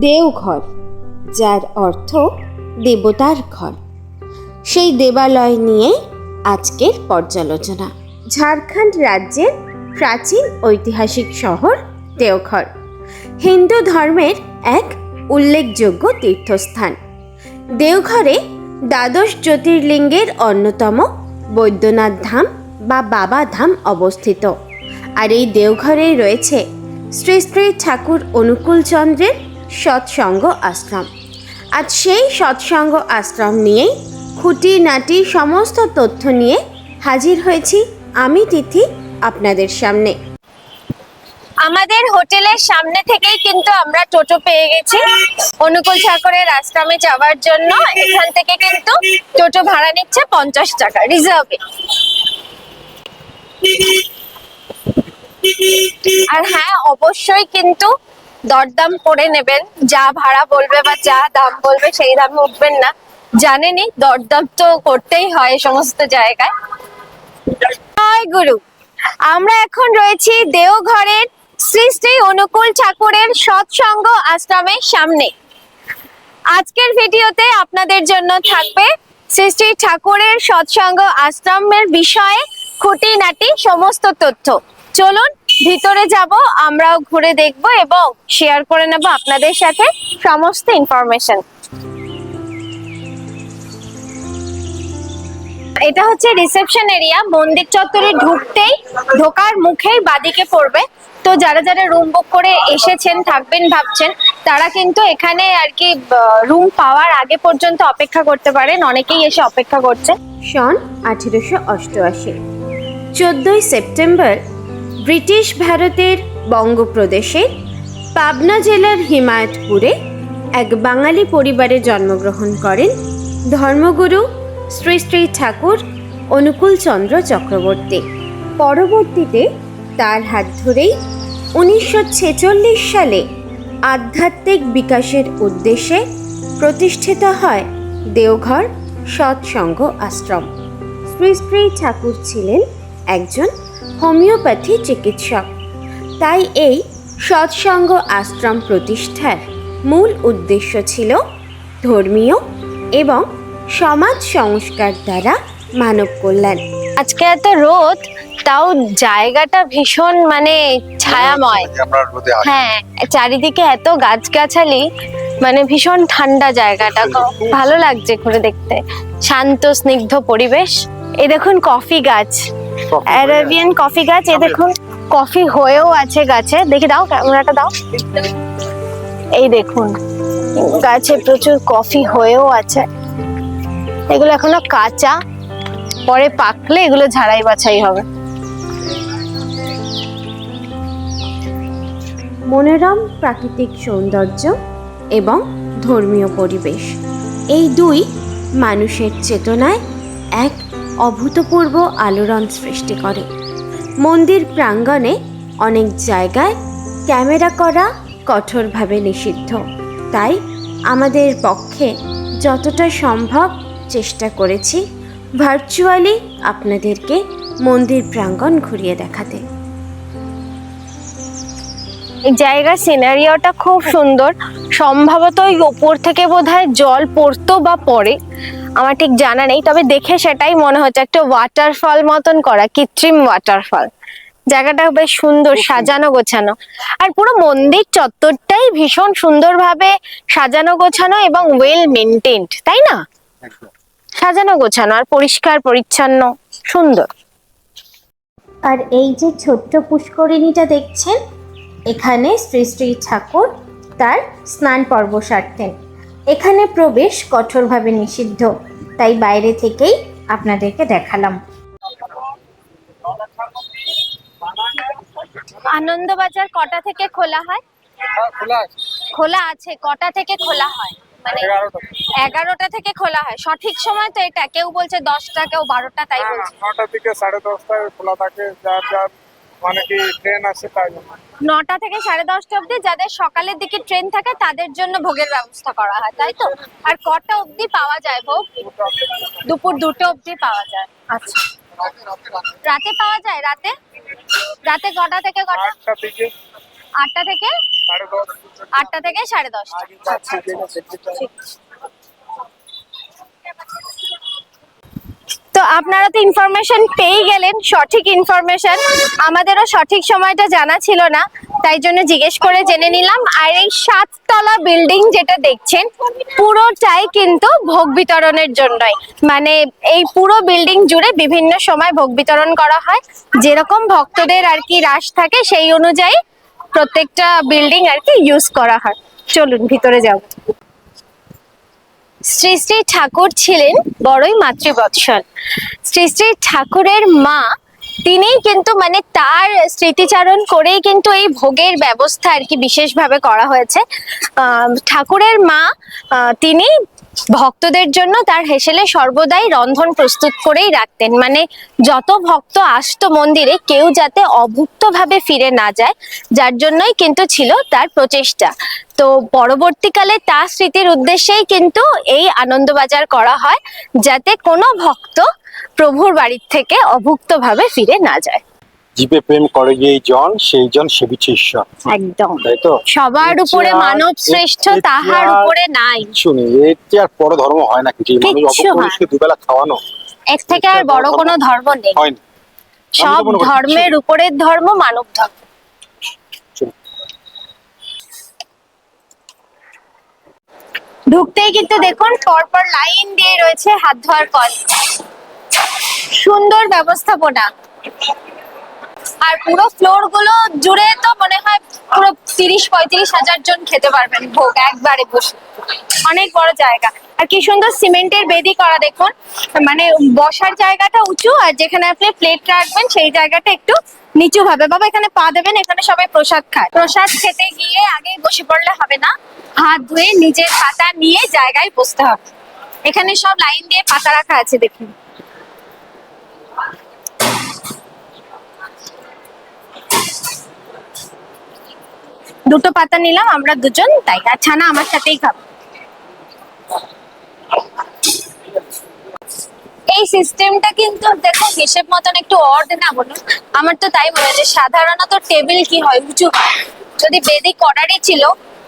দেওঘর, যার অর্থ দেবতার ঘর। সেই দেবালয় নিয়ে আজকের পর্যালোচনা। ঝাড়খণ্ড রাজ্যের প্রাচীন ঐতিহাসিক শহর দেওঘর। হিন্দু ধর্মের এক উল্লেখযোগ্য তীর্থস্থান। দেওঘরে দ্বাদশ জ্যোতির্লিঙ্গের অন্যতম বৈদ্যনাথ ধাম বা বাবা ধাম অবস্থিত। আর এই দেওঘরেই রয়েছে শ্রী শ্রী ঠাকুর অনুকূল চন্দ্রের সৎসঙ্গ আশ্রম। আজ সেই সৎসঙ্গ আশ্রম নিয়েই খুঁটিনাটি সমস্ত তথ্য নিয়ে হাজির হয়েছি আমি তিথি আপনাদের সামনে। আমাদের হোটেলের সামনে থেকেই কিন্তু আমরা টোটো পেয়ে গেছি। অনুকূল ঠাকুরের আশ্রমে যাওয়ার জন্য এখান থেকে কিন্তু টোটো ভাড়া নিচ্ছে পঞ্চাশ টাকা রিজার্ভে। আর হ্যাঁ অবশ্যই কিন্তু দরদাম করে নেবেন, যা ভাড়া বলবে বা যা দাম বলবে সেই দামে উঠবেন না। জানেনই দরদাম তো করতেই হয় সমস্ত জায়গায়। জয় গুরু। আমরা এখন রয়েছি দেওঘরের শ্রী শ্রী অনুকূল ঠাকুরের সৎসঙ্গ আশ্রমের সামনে। আজকের ভিডিওতে আপনাদের জন্য থাকবে শ্রী শ্রী ঠাকুরের সৎসঙ্গ আশ্রমের বিষয়ে খুঁটিনাটি সমস্ত তথ্য। চলুন ভিতরে যাব, আমরাও ঘুরে দেখব এবং শেয়ার করে নেব আপনাদের সাথে সমস্ত ইনফরমেশন এটা হচ্ছে রিসেপশন এরিয়া মন্দির চত্বরে ঢুকতেই ঢোকার মুখেই বাদিকে পড়বে। তো যারা যারা রুম বুক করে এসেছেন, থাকবেন, ভাবছেন, তারা কিন্তু এখানে আর কি রুম পাওয়ার আগে পর্যন্ত অপেক্ষা করতে পারেন। অনেকেই এসে অপেক্ষা করছে সন আঠেরোশো অষ্টআশি। চোদ্দোই সেপ্টেম্বর ব্রিটিশ ভারতের বঙ্গপ্রদেশের পাবনা জেলার হিমায়তপুরে এক বাঙালি পরিবারে জন্মগ্রহণ করেন ধর্মগুরু শ্রী শ্রী ঠাকুর অনুকূলচন্দ্র চক্রবর্তী। পরবর্তীতে তার হাত ধরেই উনিশশো ছেচল্লিশ সালে আধ্যাত্মিক বিকাশের উদ্দেশ্যে প্রতিষ্ঠিত হয় দেওঘর সৎসঙ্গ আশ্রম। শ্রী শ্রী ঠাকুর ছিলেন একজন হোমিওপ্যাথি চিকিৎসক। তাই এই সৎসঙ্গ আশ্রম প্রতিষ্ঠার মূল উদ্দেশ্য ছিল ধর্মীয় এবং সমাজ সংস্কার দ্বারা মানব কল্যাণ। আজকে এত রোদ তাও জায়গাটা ভীষণ মানে ছায়াময়। হ্যাঁ চারিদিকে এত গাছগাছালি মানে ভীষণ ঠান্ডা জায়গাটা। ভালো লাগছে ঘুরে দেখতে। শান্ত স্নিগ্ধ পরিবেশ। এই দেখুন কফি গাছ। অ্যারাবিয়ান কফি গাছ এই দেখুন কফি হয়েও আছে গাছে। দেখি দাও ক্যামেরাটা দাও। এই দেখুন গাছে প্রচুর কফি হয়েও আছে। এগুলো এখনও কাঁচা পরে পাকলে এগুলো ঝাড়াই বাছাই হবে। মনোরম প্রাকৃতিক সৌন্দর্য এবং ধর্মীয় পরিবেশ। এই দুই মানুষের চেতনায় এক অভূতপূর্ব আলোড়ন সৃষ্টি করে। মন্দির প্রাঙ্গণে অনেক জায়গায় ক্যামেরা করা কঠোরভাবে নিষিদ্ধ। তাই আমাদের পক্ষে যতটা সম্ভব চেষ্টা করেছি ভার্চুয়ালি আপনাদেরকে মন্দির প্রাঙ্গণ ঘুরিয়ে দেখাতে। জায়গার সিনারিওটা খুব সুন্দর। সম্ভবত ওই ওপর থেকে বোধহয় জল পড়তো বা পড়ে আমার ঠিক জানা নেই তবে দেখে সেটাই মনে হচ্ছে একটা ওয়াটারফল মতন করা কৃত্রিম ওয়াটারফল জায়গাটা বেশ সুন্দর সাজানো গোছানো। আর পুরো মন্দির চত্বরটাই ভীষণ সুন্দরভাবে সাজানো গোছানো এবং ওয়েল মেনটেন্ড তাই না? সাজানো গোছানো আর পরিষ্কার পরিচ্ছন্ন সুন্দর। আর এই যে ছোট্ট পুষ্করিণীটা দেখছেন এখানে শ্রী শ্রী ঠাকুর তার স্নান পর্ব সারতেন। এখানে প্রবেশ কঠোরভাবে নিষিদ্ধ তাই বাইরে থেকেই আপনাদেরকে দেখালাম। আনন্দবাজার কটা থেকে খোলা হয়? হ্যাঁ, খোলা আছে। কটা থেকে খোলা হয়? মানে এগারোটা। এগারোটা থেকে খোলা হয়। সঠিক সময় তো এটা কেউ বলছে দশটা কেউ বারোটা তাই হ্যাঁ, বলছে। নটা থেকে সাড়ে দশটায় খোলা থাকে যার যার মানে কি ট্রেন আছে তাই নটা থেকে সাড়ে দশটা অবধি যাদের সকালের দিকে ট্রেন থাকে তাদের জন্য ভোগের ব্যবস্থা করা হয় তাই তো? আর কটা অবধি পাওয়া যায় ভোগ? দুপুর দুটো অবধি পাওয়া যায়। আচ্ছা। রাতে পাওয়া যায়? রাতে? রাতে কটা থেকে কটা? আটটা থেকে। আটটা থেকে? সাড়ে দশটা। আচ্ছা ঠিক আছে তো আপনারা তো ইনফরমেশন পেয়ে গেলেন, সঠিক ইনফরমেশন আমাদেরও সঠিক সময়টা জানা ছিল না, তাই জন্য জিজ্ঞেস করে জেনে নিলাম। আর এই সাততলা বিল্ডিং যেটা দেখছেন, পুরোটাই কিন্তু ভোগ বিতরণের জন্যই। মানে এই পুরো বিল্ডিং জুড়ে বিভিন্ন সময় ভোগ বিতরণ করা হয়। যেরকম ভক্তদের আর কি রাশ থাকে, সেই অনুযায়ী প্রত্যেকটা বিল্ডিং আর কি ইউজ করা হয়। চলুন, ভিতরে যাব শ্রী শ্রী ঠাকুর ছিলেন বড়ই মাতৃবৎসল। শ্রী শ্রী ঠাকুরের মা, তিনিই কিন্তু মানে তার স্মৃতিচারণ করেই কিন্তু এই ভোগের ব্যবস্থা আর কি বিশেষভাবে করা হয়েছে। ঠাকুরের মা তিনি ভক্তদের জন্য তার হেসেলে সর্বদাই রন্ধন প্রস্তুত করেই রাখতেন। মানে যত ভক্ত আসতো মন্দিরে, কেউ যাতে অভুক্তভাবে ফিরে না যায়, যার জন্যই কিন্তু ছিল তার প্রচেষ্টা। তো পরবর্তীকালে তার স্মৃতির উদ্দেশ্যেই কিন্তু এই আনন্দবাজার করা হয়, যাতে কোনো ভক্ত প্রভুর বাড়ির থেকে অভুক্তভাবে ফিরে না যায়। জীবে প্রেম করে গিয়ে জন সেই জন সেবিছে ঈশ্বর। একদম। তাই তো? সবার উপরে মানব শ্রেষ্ঠ তাহার উপরে নাই। শুনি এর চেয়ে আর বড় ধর্ম হয় না কিছু মানুষ অপপুরুষকে দুবেলা খাওয়ানো। এর থেকে আর বড় কোনো ধর্ম নেই। সব ধর্মের উপরের ধর্ম মানব ধর্ম। ঢুকতেই কিন্তু দেখুন পরপর লাইন দিয়ে রয়েছে হাত ধোয়ার কল সুন্দর ব্যবস্থাপনা। আর পুরো ফ্লোরগুলো জুড়ে তো মনে হয় পুরো তিরিশ, পঁয়ত্রিশ হাজার জন খেতে পারবেন ভোগ একবারে বসে। অনেক বড় জায়গা। আর কি সুন্দর সিমেন্টের বেদি করা দেখুন। মানে বসার জায়গাটা উঁচু আর যেখানে আপনি প্লেট রাখবেন সেই জায়গাটা একটু নিচু ভাবে। বাবা, এখানে পা দেবেন, এখানে সবাই প্রসাদ খায়। প্রসাদ খেতে গিয়ে আগেই বসে পড়লে হবে না। হাত ধুয়ে নিজের পাতা নিয়ে জায়গায় বসতে হবে। এখানে সব লাইন দিয়ে পাতা রাখা আছে দেখুন। দুটো পাতা নিলাম, আমরা দুজন, তাই আর ছানা আমার সাথেই খাব। এই সিস্টেমটা কিন্তু দেখো, হিসেব মতন একটু অড না বলুন। আমার তো তাই মনে হয় সাধারণত টেবিল কি হয়, উঁচু যদি বেদি করারই ছিল,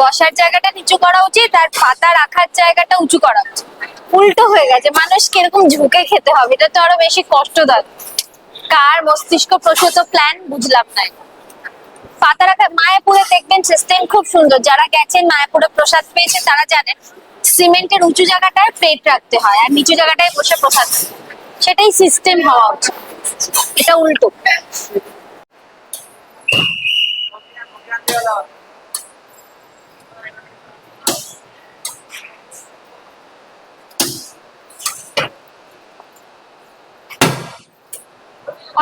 বসার জায়গাটা নিচু করা উচিত আর পাতা রাখার জায়গাটা উঁচু করা উচিত। উল্টো হয়ে গেছে, মানুষ কীরকম ঝুঁকে খেতে হবে? এটা তো আরও বেশি কষ্টদায়ক। কার মস্তিষ্ক প্রসূত প্ল্যান বুঝলাম না। পাতা রাখা মায়াপুরে দেখবেন সিস্টেম খুব সুন্দর। যারা গেছেন মায়াপুরে প্রসাদ পেয়েছেন তারা জানেন সিমেন্টের উঁচু জায়গাটায় প্লেট রাখতে হয় আর নিচু জায়গাটায় বসে প্রসাদ সেটাই সিস্টেম হওয়া উচিত। এটা উল্টো।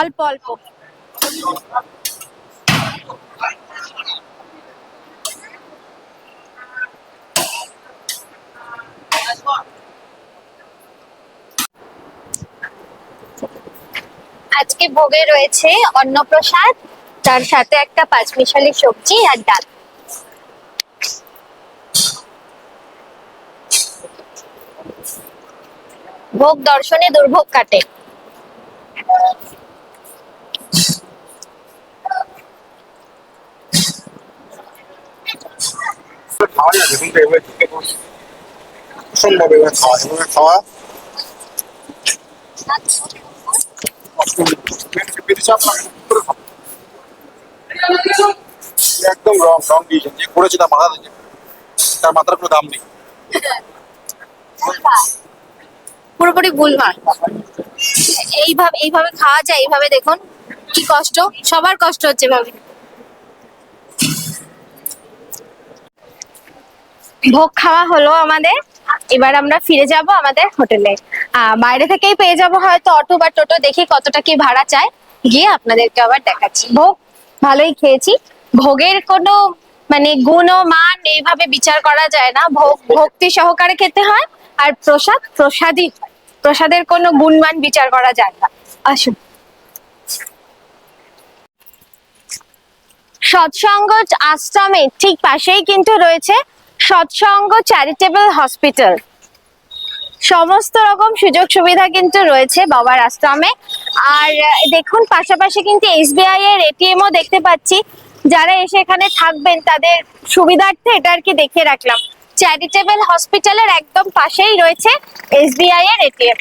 অল্প অল্প। আজকে ভোগে রয়েছে অন্নপ্রসাদ তার সাথে একটা পাঁচমিশালি সবজি আর ডাল। ভোগ দর্শনে দুর্ভোগ কাটে। খাওয়া যাবে কিন্তু ঢুকে অসম্ভব খাওয়া খাওয়া পেরেছে আপনার করে খাও। একদম রং রং যে করেছে মাথা তার মাথার কোনো দাম নেই। পুরোপুরি এইভাবে এইভাবে খাওয়া যায়, এইভাবে দেখুন। কি কষ্ট? সবার কষ্ট হচ্ছে ভাবে। ভোগ খাওয়া হলো আমাদের। এবার আমরা ফিরে যাব আমাদের হোটেলে। বাইরে থেকেই পেয়ে যাব হয়তো অটো বা টোটো, দেখি কতটা কি ভাড়া চায়। গিয়ে আপনাদেরকে আবার দেখাচ্ছি। ভোগ, ভালোই খেয়েছি। ভোগের কোনো মানে গুণ ও মান এইভাবে বিচার করা যায় না। ভোগ, ভক্তি সহকারে খেতে হয় আর প্রসাদ, প্রসাদই। প্রসাদের কোনো গুণমান বিচার করা যায় না। আসুন। সৎসঙ্গ আশ্রমের ঠিক পাশেই কিন্তু রয়েছে সৎসঙ্গ চ্যারিটেবল হসপিটাল। সমস্ত রকম সুযোগ সুবিধা কিন্তু রয়েছে বাবার আশ্রমে। আর দেখুন, পাশাপাশি কিন্তু এসবিআই এর এটিএম ও দেখতে পাচ্ছি। যারা এসে এখানে থাকবেন, তাদের সুবিধার্থে এটা আর কি দেখে রাখলাম। চ্যারিটেবল হসপিটালের একদম পাশেই রয়েছে এসবিআই এর এটিএম।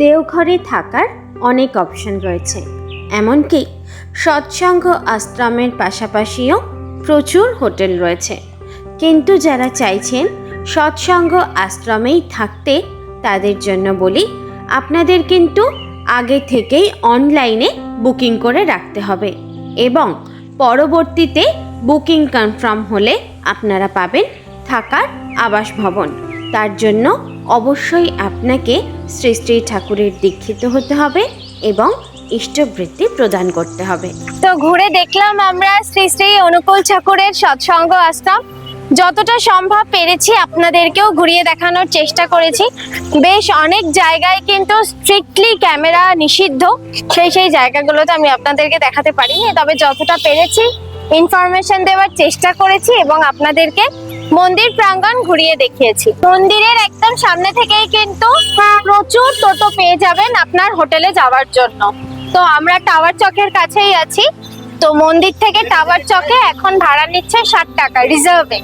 দেওঘরে থাকার অনেক অপশন রয়েছে। এমনকি সৎসঙ্গ আশ্রমের পাশাপাশিও প্রচুর হোটেল রয়েছে। কিন্তু যারা চাইছেন সৎসঙ্গ আশ্রমেই থাকতে তাদের জন্য বলি, আপনাদের কিন্তু আগে থেকেই অনলাইনে বুকিং করে রাখতে হবে এবং পরবর্তীতে বুকিং কনফার্ম হলে আপনারা পাবেন থাকার আবাস ভবন তার জন্য অবশ্যই আপনাকে শ্রী শ্রী ঠাকুরের দীক্ষিত হতে হবে এবং ইষ্টবৃত্তি প্রদান করতে হবে। তো ঘুরে দেখলাম আমরা শ্রী শ্রী অনুকূল ঠাকুরের সৎসঙ্গ আশ্রম। যতটা সম্ভব পেরেছি আপনাদেরকেও ঘুরিয়ে দেখানোর চেষ্টা করেছি। বেশ অনেক জায়গায় কিন্তু স্ট্রিক্টলি ক্যামেরা নিষিদ্ধ। সেই সেই জায়গাগুলোতে আমি আপনাদেরকে দেখাতে পারিনি। তবে যতটা পেরেছি ইনফরমেশন দেওয়ার চেষ্টা করেছি এবং আপনাদেরকে মন্দির প্রাঙ্গণ ঘুরিয়ে দেখিয়েছি। মন্দিরের একদম সামনে থেকেই কিন্তু প্রচুর টোটো পেয়ে যাবেন আপনার হোটেলে যাওয়ার জন্য। তো আমরা টাওয়ার চকের কাছেই আছি। তো মন্দির থেকে টাওয়ার চকে এখন ভাড়া নিচ্ছে ষাট টাকা রিজার্ভে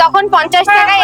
তখন পঞ্চাশ টাকায়